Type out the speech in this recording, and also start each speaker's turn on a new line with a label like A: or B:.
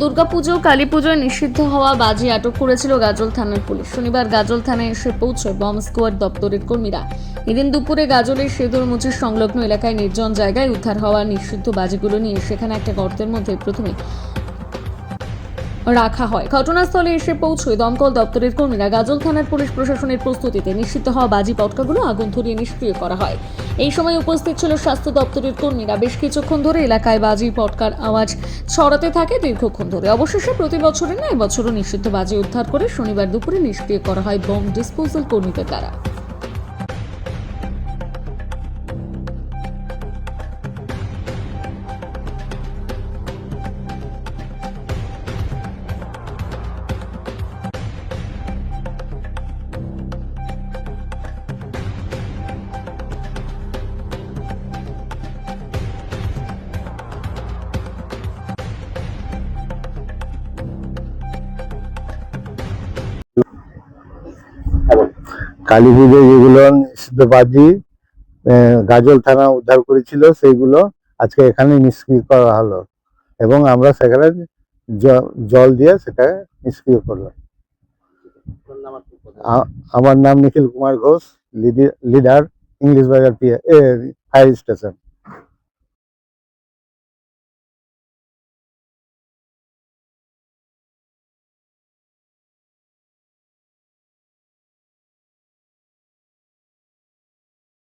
A: দুর্গাপুজো কালী পুজোয় নিষিদ্ধ হওয়া বাজি আটক করেছিল গাজল থানার পুলিশ। শনিবার গাজল থানায় এসে পৌঁছয় বম স্কোয়াড দপ্তরের কর্মীরা। এদিন দুপুরে গাজলের সেদুর মুচির সংলগ্ন এলাকায় নির্জন জায়গায় উদ্ধার হওয়া নিষিদ্ধ বাজিগুলো নিয়ে সেখানে একটা গর্তের মধ্যে প্রথমে রাখা হয়। ঘটনাস্থলে এসে পৌঁছয় দমকল দপ্তরের কর্মীরা। গাজল থানার পুলিশ প্রশাসনের প্রস্তুতিতে নিশ্চিত হওয়া বাজি পটকাগুলো আগুন ধরিয়ে নিষ্ক্রিয় করা হয়। এই সময় উপস্থিত ছিল স্বাস্থ্য দপ্তরের কর্মীরা। বেশ কিছুক্ষণ ধরে এলাকায় বাজি পটকার আওয়াজ ছড়াতে থাকে দীর্ঘক্ষণ ধরে। অবশেষে প্রতি বছরের না এবছরও নিষিদ্ধ বাজি উদ্ধার করে শনিবার দুপুরে নিষ্ক্রিয় করা হয় বম ডিসপোজাল কর্মীদের দ্বারা।
B: কালী পুজো যেগুলো নিষিদ্ধ বাজি গাজল থানা উদ্ধার করেছিল, সেইগুলো আজকে এখানে নিষ্ক্রিয় করা হলো। এবং আমরা সেখানে জল দিয়ে সেটা নিষ্ক্রিয় করলাম। আমার নাম Nikhil Kumar Ghosh leader English Bazar fire station.